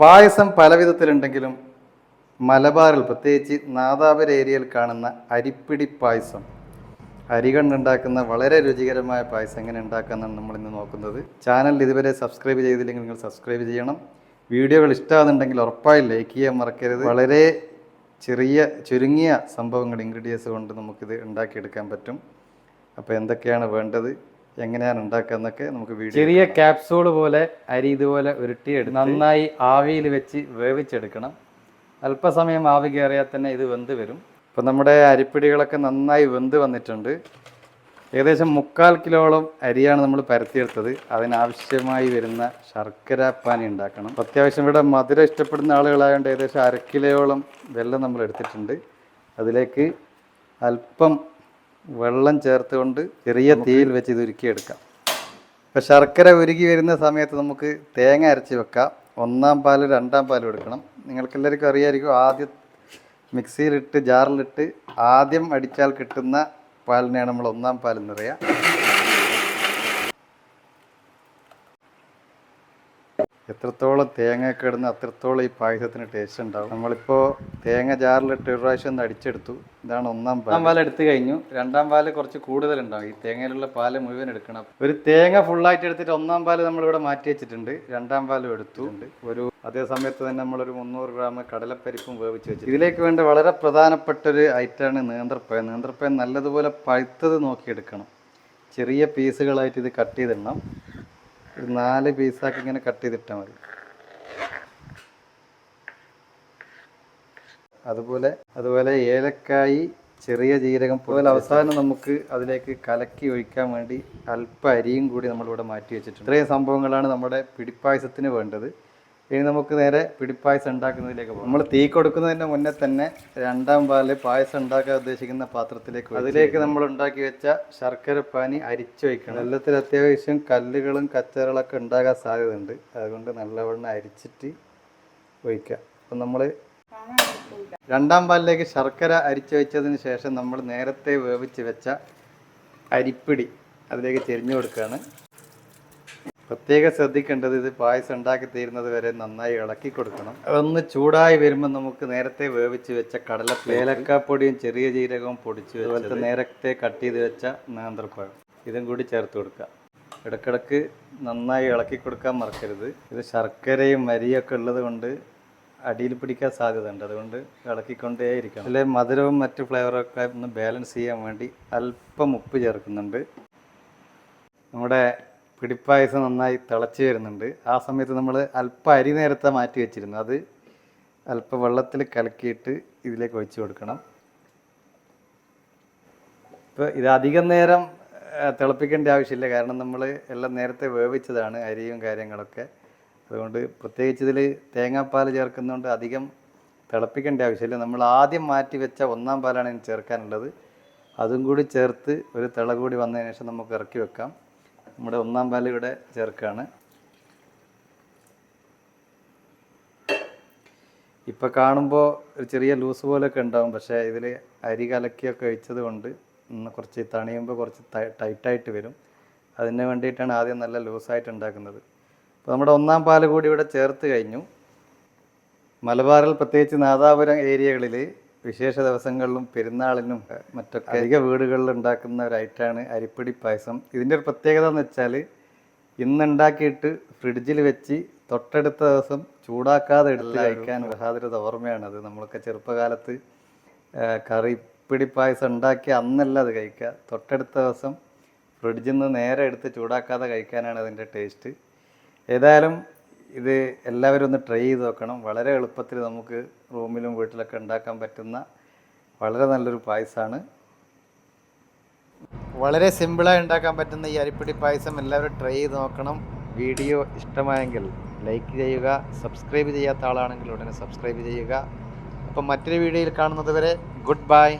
പായസം പല വിധത്തിലുണ്ടെങ്കിലും മലബാറിൽ പ്രത്യേകിച്ച് നാദാപുര ഏരിയയിൽ കാണുന്ന അരിപ്പിടി പായസം. അരി കൊണ്ടുണ്ടാക്കുന്ന വളരെ രുചികരമായ പായസം എങ്ങനെ ഉണ്ടാക്കാമെന്നാണ് നമ്മൾ ഇന്ന് നോക്കുന്നത്. ചാനൽ ഇതുവരെ സബ്സ്ക്രൈബ് ചെയ്തില്ലെങ്കിൽ നിങ്ങൾ സബ്സ്ക്രൈബ് ചെയ്യണം. വീഡിയോകൾ ഇഷ്ടമാകുന്നുണ്ടെങ്കിൽ ഉറപ്പായി ലൈക്ക് ചെയ്യാൻ മറക്കരുത്. വളരെ ചെറിയ ചുരുങ്ങിയ സംഭവങ്ങൾ ഇൻഗ്രീഡിയൻസ് കൊണ്ട് നമുക്കിത് ഉണ്ടാക്കിയെടുക്കാൻ പറ്റും. അപ്പോൾ എന്തൊക്കെയാണ് വേണ്ടത്? എങ്ങനെയാണ് ഉണ്ടാക്കുക എന്നൊക്കെ നമുക്ക് ചെറിയ ക്യാപ്സൂൾ പോലെ അരി ഇതുപോലെ ഉരുട്ടിയെടുത്ത് നന്നായി ആവിയിൽ വെച്ച് വേവിച്ചെടുക്കണം. അല്പസമയം ആവി കയറിയാൽ തന്നെ ഇത് വെന്ത് വരും. ഇപ്പം നമ്മുടെ അരിപ്പിടികളൊക്കെ നന്നായി വെന്ത് വന്നിട്ടുണ്ട്. ഏകദേശം മുക്കാൽ കിലോളം അരിയാണ് നമ്മൾ പരത്തിയെടുത്തത്. അതിനാവശ്യമായി വരുന്ന ശർക്കര പാനി ഉണ്ടാക്കണം. അത്യാവശ്യം ഇവിടെ മധുരം ഇഷ്ടപ്പെടുന്ന ആളുകളായതുകൊണ്ട് ഏകദേശം അരക്കിലോളം വെള്ളം നമ്മൾ എടുത്തിട്ടുണ്ട്. അതിലേക്ക് അല്പം വെള്ളം ചേർത്തുകൊണ്ട് ചെറിയ തീയിൽ വെച്ച് ഇത് ഉരുക്കിയെടുക്കാം. ഇപ്പം ശർക്കര ഉരുകി വരുന്ന സമയത്ത് നമുക്ക് തേങ്ങ അരച്ച് വെക്കാം. ഒന്നാം പാൽ രണ്ടാം പാലും എടുക്കണം. നിങ്ങൾക്ക് എല്ലാവർക്കും അറിയാമായിരിക്കും ആദ്യം മിക്സിയിലിട്ട് ജാറിലിട്ട് ആദ്യം അടിച്ചാൽ കിട്ടുന്ന പാലിനെയാണ് നമ്മൾ ഒന്നാം പാൽ എന്ന് പറയുക എത്രത്തോളം തേങ്ങ ഒക്കെ ഇടുന്ന അത്രത്തോളം ഈ പായസത്തിന് ടേസ്റ്റ് ഉണ്ടാവും. നമ്മളിപ്പോൾ തേങ്ങ ജാറിലിട്ട് ഒരു പ്രാവശ്യം ഒന്ന് അടിച്ചെടുത്തു. ഇതാണ് ഒന്നാം പാൽ ഒന്നാം പാൽ എടുത്തു കഴിഞ്ഞു. രണ്ടാം പാൽ കുറച്ച് കൂടുതൽ ഉണ്ടാവും ഈ തേങ്ങയിലുള്ള പാൽ മുഴുവൻ എടുക്കണം. ഒരു തേങ്ങ ഫുള്ളായിട്ട് എടുത്തിട്ട് ഒന്നാം പാൽ നമ്മൾ ഇവിടെ മാറ്റി വെച്ചിട്ടുണ്ട്. രണ്ടാം പാലും എടുത്തു. ഒരു അതേ സമയത്ത് തന്നെ നമ്മൾ ഒരു മുന്നൂറ് ഗ്രാം കടലപ്പരിപ്പും വേവിച്ച് വെച്ചു ഇതിലേക്ക് വേണ്ട വളരെ പ്രധാനപ്പെട്ട ഒരു ഐറ്റമാണ് നേന്ത്രപ്പഴം. നേന്ത്രപ്പഴം നല്ലതുപോലെ പഴുത്തത് നോക്കിയെടുക്കണം. ചെറിയ പീസുകളായിട്ട് ഇത് കട്ട് ചെയ്തിടണം. നാല് പീസാക്കി ഇങ്ങനെ കട്ട് ചെയ്തിട്ടാൽ മതി. അതുപോലെ അതുപോലെ ഏലക്കായി ചെറിയ ജീരകം പോലെ അവസാനം നമുക്ക് അതിലേക്ക് കലക്കി ഒഴിക്കാൻ വേണ്ടി അല്പ അരിയും കൂടി നമ്മളിവിടെ മാറ്റി വെച്ചിട്ടുണ്ട്. ഇത്രയും സംഭവങ്ങളാണ് നമ്മുടെ പിടിപ്പായസത്തിന് വേണ്ടത്. ഇനി നമുക്ക് നേരെ പിടിപ്പായസം ഉണ്ടാക്കുന്നതിലേക്ക് പോകാം. നമ്മൾ തീ കൊടുക്കുന്നതിന് മുന്നേ തന്നെ രണ്ടാം പാൽ പായസം ഉണ്ടാക്കാൻ ഉദ്ദേശിക്കുന്ന പാത്രത്തിലേക്ക് അതിലേക്ക് നമ്മൾ ഉണ്ടാക്കി വെച്ച ശർക്കര പാനി അരിച്ചു വയ്ക്കണം വെള്ളത്തിൽ അത്യാവശ്യം കല്ലുകളും കച്ചറകളൊക്കെ ഉണ്ടാകാൻ സാധ്യതയുണ്ട്. അതുകൊണ്ട് നല്ലവണ്ണം അരിച്ചിട്ട് ഒഴിക്കുക. അപ്പം നമ്മൾ രണ്ടാം പാലിലേക്ക് ശർക്കര അരിച്ചു വെച്ചതിന് ശേഷം നമ്മൾ നേരത്തെ വേവിച്ച് വെച്ച അരിപ്പിടി അതിലേക്ക് ചെരിഞ്ഞു കൊടുക്കുകയാണ്. പ്രത്യേകം ശ്രദ്ധിക്കേണ്ടത് ഇത് പായസം ഉണ്ടാക്കി തീരുന്നത് വരെ നന്നായി ഇളക്കി കൊടുക്കണം. അതൊന്ന് ചൂടായി വരുമ്പോൾ നമുക്ക് നേരത്തെ വേവിച്ച് വെച്ച കടല ഏലക്കാപ്പൊടിയും ചെറിയ ജീരകവും പൊടിച്ച് അതുപോലത്തെ നേരത്തെ കട്ട് ചെയ്ത് വെച്ച നേന്ത്രപ്പഴം. ഇതും കൂടി ചേർത്ത് കൊടുക്കുക. ഇടക്കിടക്ക് നന്നായി ഇളക്കി കൊടുക്കാൻ മറക്കരുത്. ഇത് ശർക്കരയും മരിയൊക്കെ ഉള്ളത് കൊണ്ട് അടിയിൽ പിടിക്കാൻ സാധ്യതയുണ്ട്. അതുകൊണ്ട് ഇളക്കിക്കൊണ്ടേ ഇരിക്കണം അതിലെ മധുരവും മറ്റ് ഫ്ലേവറൊക്കെ ഒന്ന് ബാലൻസ് ചെയ്യാൻ വേണ്ടി അല്പം ഉപ്പ് ചേർക്കുന്നുണ്ട്. നമ്മുടെ പിടിപ്പായസം നന്നായി തിളച്ച് വരുന്നുണ്ട്. ആ സമയത്ത് നമ്മൾ അല്പം അരി നേരത്തെ മാറ്റി വെച്ചിരുന്നു. അത് അല്പം വെള്ളത്തിൽ കലക്കിയിട്ട് ഇതിലേക്ക് ഒഴിച്ചു കൊടുക്കണം. ഇപ്പോൾ ഇത് അധികം നേരം തിളപ്പിക്കേണ്ട ആവശ്യമില്ല. കാരണം നമ്മൾ എല്ലാം നേരത്തെ വേവിച്ചതാണ് അരിയും കാര്യങ്ങളൊക്കെ. അതുകൊണ്ട് പ്രത്യേകിച്ച് ഇതിൽ തേങ്ങാപ്പാൽ ചേർക്കുന്നതുകൊണ്ട് അധികം തിളപ്പിക്കേണ്ട ആവശ്യമില്ല. നമ്മൾ ആദ്യം മാറ്റി വെച്ച ഒന്നാം പാലാണ് ഇനി ചേർക്കാനുള്ളത്. അതും കൂടി ചേർത്ത് ഒരു തിള കൂടി വന്നതിന് ശേഷം നമുക്ക് ഇറക്കി വെക്കാം. നമ്മുടെ ഒന്നാം ഇവിടെ ചേർക്കുകയാണ് ഇപ്പം കാണുമ്പോൾ ഒരു ചെറിയ ലൂസ് പോലൊക്കെ ഉണ്ടാവും പക്ഷേ ഇതിൽ അരി കലക്കിയൊക്കെ ഒഴിച്ചത് കൊണ്ട് കുറച്ച് തണിയുമ്പോൾ കുറച്ച് ടൈറ്റായിട്ട് വരും. അതിന് വേണ്ടിയിട്ടാണ് ആദ്യം നല്ല ലൂസായിട്ട് ഉണ്ടാക്കുന്നത്. അപ്പോൾ നമ്മുടെ ഒന്നാം പാൽ കൂടി ഇവിടെ ചേർത്ത് കഴിഞ്ഞു. മലബാറിൽ പ്രത്യേകിച്ച് നാദാപുരം ഏരിയകളിൽ വിശേഷ ദിവസങ്ങളിലും പെരുന്നാളിനും മറ്റൊക്കെ അധിക വീടുകളിൽ ഉണ്ടാക്കുന്ന ഒരു ഐറ്റമാണ് അരിപ്പൊടി പായസം. ഇതിന്റെ ഒരു പ്രത്യേകത എന്ന് വെച്ചാൽ ഇന്നുണ്ടാക്കിയിട്ട് ഫ്രിഡ്ജിൽ വെച്ച് തൊട്ടടുത്ത ദിവസം ചൂടാക്കാതെ എടുത്ത് കഴിക്കാൻ യാതൊരു ഓർമ്മയാണത് നമ്മളൊക്കെ ചെറുപ്പകാലത്ത് കറിപ്പിടി പായസം ഉണ്ടാക്കി അന്നല്ല അത് കഴിക്കുക. തൊട്ടടുത്ത ദിവസം ഫ്രിഡ്ജിൽ നിന്ന് നേരെ എടുത്ത് ചൂടാക്കാതെ കഴിക്കാനാണ് അതിന്റെ ടേസ്റ്റ്. ഏതായാലും ഇത് എല്ലാവരും ഒന്ന് ട്രൈ ചെയ്ത് നോക്കണം. വളരെ എളുപ്പത്തിൽ നമുക്ക് റൂമിലും വീട്ടിലൊക്കെ ഉണ്ടാക്കാൻ പറ്റുന്ന വളരെ നല്ലൊരു പായസമാണ് വളരെ സിമ്പിളായി ഉണ്ടാക്കാൻ പറ്റുന്ന ഈ അരിപ്പിടി പായസം എല്ലാവരും ട്രൈ ചെയ്ത് നോക്കണം. വീഡിയോ ഇഷ്ടമായെങ്കിൽ ലൈക്ക് ചെയ്യുക സബ്സ്ക്രൈബ് ചെയ്യാത്ത ആളാണെങ്കിൽ ഉടനെ സബ്സ്ക്രൈബ് ചെയ്യുക. അപ്പം മറ്റൊരു വീഡിയോയിൽ കാണുന്നത് വരെ ഗുഡ് ബൈ